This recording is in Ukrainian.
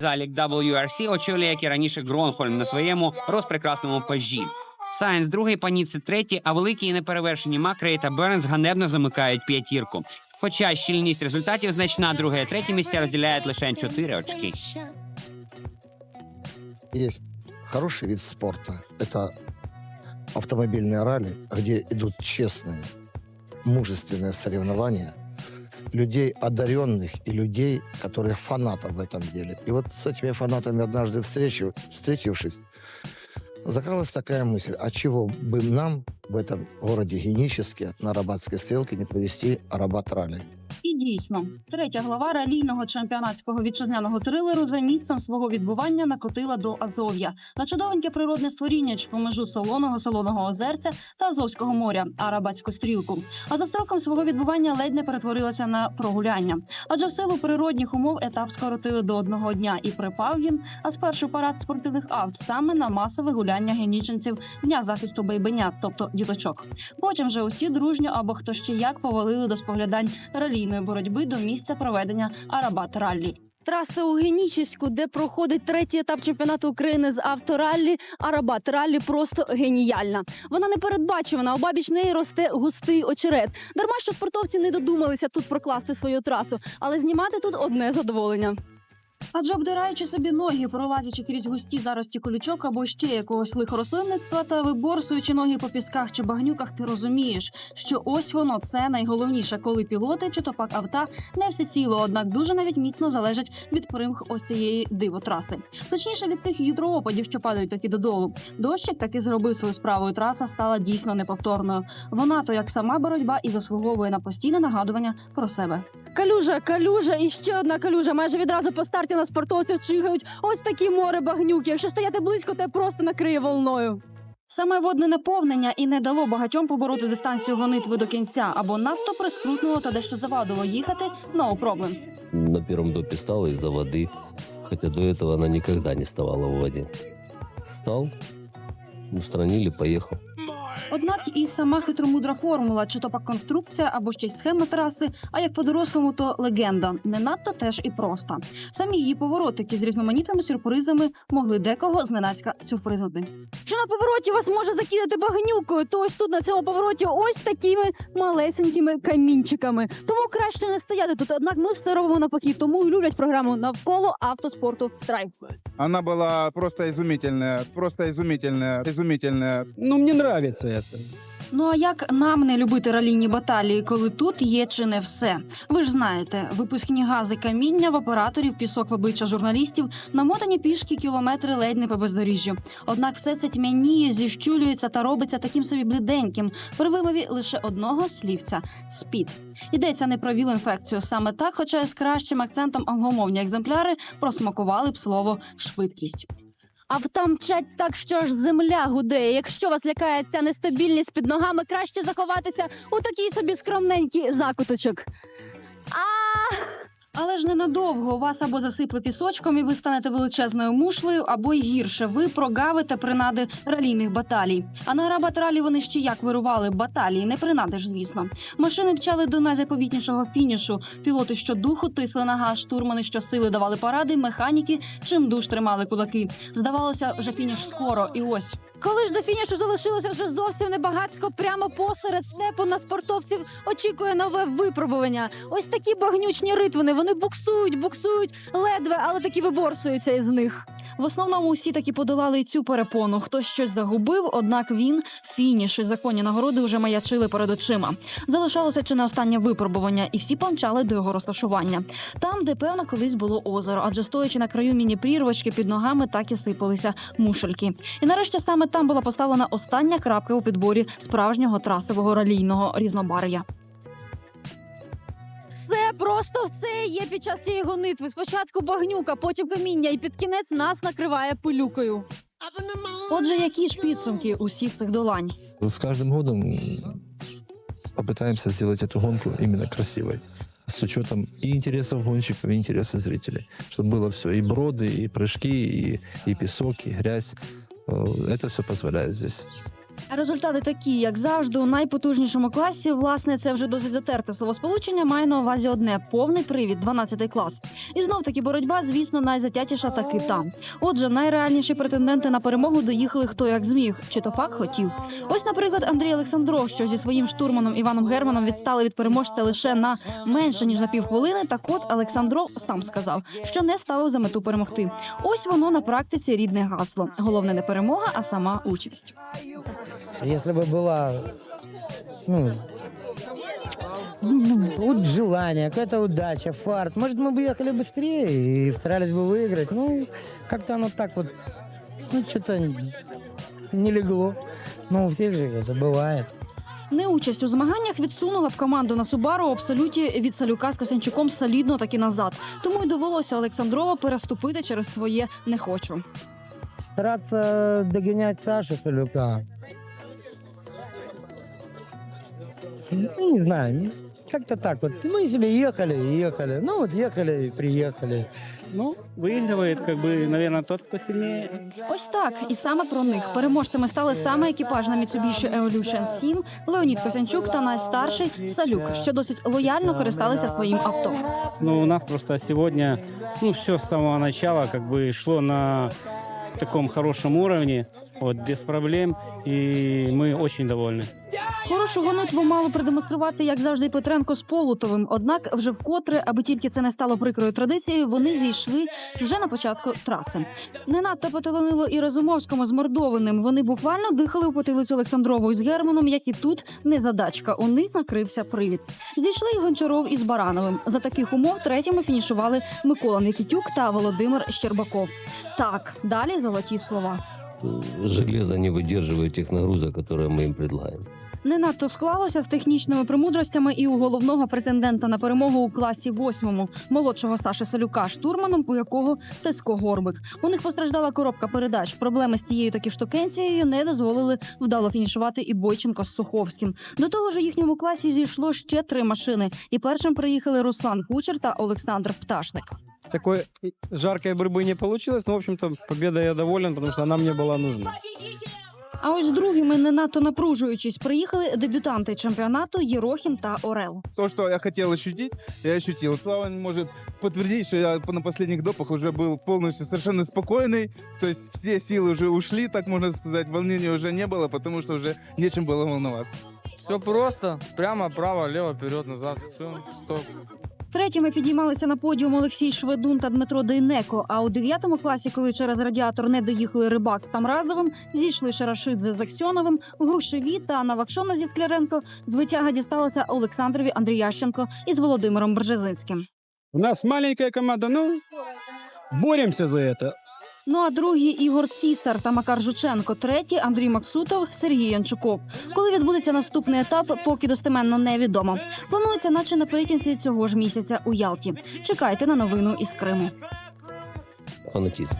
Залік WRC очолює, як і раніше Гронхольм на своєму розпрекрасному пажі. Сайенс другий, Паніци третій, а великі і неперевершені Макрей та Бернс ганебно замикають п'ятірку. Хоча щільність результатів значна, друге і третє місця розділяють лише 4 очки. Есть хороший вид спорта. Это автомобильные ралли, где идут честные, мужественные соревнования людей одаренных и людей, которые фанатов в этом деле. И вот с этими фанатами однажды встречу, встретившись, закралась такая мысль, а чего бы нам в этом городе Геническе на Арабатской стрелке не провести Арабат ралли? І дійсно, третя глава ралійного чемпіонатського вітчизняного трилеру за місцем свого відбування накотила до Азов'я на чудовеньке природне створіннячко межу солоного солоного озерця та Азовського моря, Арабатську стрілку. А за строком свого відбування ледь не перетворилася на прогуляння. Адже в силу природних умов етап скоротили до одного дня, і припав він, а спершу парад спортивних авт саме на масове гуляння геніченців дня захисту байбенят, тобто діточок. Потім вже усі дружньо або хто ще як повалили до споглядань ралійної боротьби до місця проведення Арабат Раллі. Траса у Генічеську, де проходить третій етап чемпіонату України з автораллі, Арабат раллі просто геніальна. Вона непередбачувана. Обабіч неї росте густий очерет. Дарма що спортовці не додумалися тут прокласти свою трасу, але знімати тут одне задоволення. Адже обдираючи собі ноги, пролазячи крізь густі зарості колючок або ще якогось лихорослинництва та виборсуючи ноги по пісках чи багнюках, ти розумієш, що ось воно це найголовніше, коли пілоти чи то пак авта не все ціло, однак дуже навіть міцно залежать від примх ось цієї дивотраси. Точніше від цих гідроопадів, що падають таки додолу. Дощик таки зробив свою справу, і траса стала дійсно неповторною. Вона то як сама боротьба і заслуговує на постійне нагадування про себе. Калюжа, калюжа і ще одна калюжа. Майже відразу по старті на спортовців чигають ось такі море багнюк. Якщо стояти близько, те просто накриє волною. Саме водне наповнення і не дало багатьом побороти дистанцію гонитви до кінця або надто прискрутнуло та дещо завадило їхати no problems. На первом допе стал из-за воды, хотя до этого она никогда не вставала в воде. Встал, устранили, поехал. Однак і сама хитромудра формула, чи то пак конструкція або ще й схема траси, а як по-дорослому, то легенда не надто теж і проста. Самі її поворотики з різноманітними сюрпризами могли декого зненацька сюрпризнути. Що на повороті вас може закидати багнюкою, то ось тут на цьому повороті ось такими малесенькими камінчиками. Тому краще не стояти тут. Однак ми все робимо навпаки, тому і люблять програму навколо автоспорту Драйв. Она была просто изумительная, просто изумительная, изумительная. Ну, мне нравится это. Ну а як нам не любити ралійні баталії, коли тут є чи не все? Ви ж знаєте, випускні гази каміння в операторів, пісок в обличчя журналістів, намотані пішки кілометри ледь не по бездоріжжю. Однак все це тьмяніє, зіщулюється та робиться таким собі бліденьким при вимові лише одного слівця спід. Йдеться не про віл-інфекцію саме так, хоча з кращим акцентом англомовні екземпляри просмакували б слово швидкість. Авто мчать так, що ж земля гудеє. Якщо вас лякає ця нестабільність під ногами, краще заховатися у такий собі скромненький закуточок. А Але ж ненадовго вас або засипле пісочком, і ви станете величезною мушлею, або й гірше. Ви прогавите принади ралійних баталій. А на арабат-ралі вони ще як вирували баталії, не принади ж, звісно. Машини мчали до найзаповітнішого фінішу. Пілоти щодуху тисли на газ, штурмани щосили давали поради, механіки чим душ тримали кулаки. Здавалося, вже фініш скоро, і ось. Коли ж до фінішу залишилося вже зовсім небагацько, прямо посеред степу на спортовців очікує нове випробування. Ось такі багнючні ритвини. Вони буксують, буксують ледве, але таки виборсуються із них. В основному усі таки подолали цю перепону. Хтось щось загубив, однак він фініш і законні нагороди вже маячили перед очима. Залишалося чи не останнє випробування, і всі помчали до його розташування. Там, де певно колись було озеро, адже стоячи на краю міні-прірвочки під ногами, так і сипалися мушельки. І нарешті саме там була поставлена остання крапка у підборі справжнього трасового ралійного різнобар'я Все просто все є під час цієї гонитви. Спочатку багнюка, потім каміння, і під кінець нас накриває пилюкою. Отже, які ж підсумки усіх цих долань? С каждым годом м, попытаемся сделать эту гонку именно красивой. С учетом и интересов гонщиков, и интересов зрителей. Чтобы было все. И броды, и прыжки, и, и песок, и грязь. Э, Это все позволяет здесь. Результати такі, як завжди, у найпотужнішому класі. Власне, це вже досить затерте словосполучення. Має на увазі одне повний привід, 12 клас. І знов таки боротьба, звісно, найзатятіша таки там. Отже, найреальніші претенденти на перемогу доїхали хто як зміг, чи то факт хотів. Ось, наприклад, Андрій Олександров, що зі своїм штурманом Іваном Германом відстали від переможця лише на менше ніж на півхвилини. Так от Олександров сам сказав, що не ставив за мету перемогти. Ось воно на практиці рідне гасло. Головне не перемога, а сама участь. Если бы была, ну, ну, вот желание, какая-то удача, фарт, может, мы бы ехали быстрее и старались бы выиграть. Ну, как-то оно так вот, ну, что-то не легло. Ну, у всех же это бывает. Неучасть у змаганнях відсунула б команду на Субару у абсолюті від Салюка з Косянчуком солідно таки назад. Тому й довелося Олександрова переступити через своє не хочу. Стараться догонять Сашу Солюка. Ну, не знаю, как-то так вот. Мы себе ехали и ехали. Ну, вот ехали и приехали. Ну, выигрывает, как бы, наверное, тот, кто сильнее. Ось так, і саме про них переможцями стали саме екіпаж на Mitsubishi Evolution 7, Леонід Косянчук та найстарший Салюк, що досить лояльно користалися своїм авто. Но у нас просто сегодня, ну, все с самого начала, как бы, шло на таком хорошем уровне, вот, без проблем, и мы очень довольны. Хорошу гонитву мало продемонструвати, як завжди, і Петренко з Полутовим. Однак, вже вкотре, аби тільки це не стало прикрою традицією, вони зійшли вже на початку траси. Не надто поталанило і Разумовському з Мордовиним. Вони буквально дихали в потилицю Олександрову із Германом, як і тут незадачка. У них накрився привід. Зійшли і Гончаров із Барановим. За таких умов третіми фінішували Микола Никитюк та Володимир Щербаков. Так, далі золоті слова. Э, Железо не выдерживает тех нагрузок, которые мы им предлагаем. Не надто склалося з технічними премудростями і у головного претендента на перемогу у класі восьмому молодшого Саши Салюка, штурманом, у якого Теско Горбик. У них постраждала коробка передач. Проблеми з тією таки штукенцією не дозволили вдало фінішувати і Бойченко з Суховським. До того ж, у їхньому класі зійшло ще три машини. І першим приїхали Руслан Кучер та Олександр Пташник. Такой жаркой борьбы не получилось, но, в общем-то, победа я доволен, потому что она мне была нужна. А ось другими, не надто напружуючись, приїхали дебютанти чемпіонату Єрохін та Орел. То, что я хотел ощутить, я ощутил. Слава может подтвердить, что я на последних допах уже был полностью совершенно спокойный. То есть все силы уже ушли, так можно сказать. Волнения уже не было, потому что уже нечем было волноваться. Все просто. Прямо, право, лево, вперед, назад. Все, стоп. Третіми підіймалися на подіум Олексій Шведун та Дмитро Дейнеко. А у дев'ятому класі, коли через радіатор не доїхали рибак з Тамразовим, зійшли Шарашидзе з Аксьоновим, Грушеві та Навакшонов зі Скляренко. З витяга дісталося Олександрові Андріященко із Володимиром Бржезинським. У нас маленька команда, ну, боремося за это. Ну а другі Ігор Цісар та Макар Жученко, третій Андрій Максутов, Сергій Янчуков. Коли відбудеться наступний етап, поки достеменно невідомо. Планується, наче наприкінці цього ж місяця у Ялті. Чекайте на новину із Криму. Фанатизм.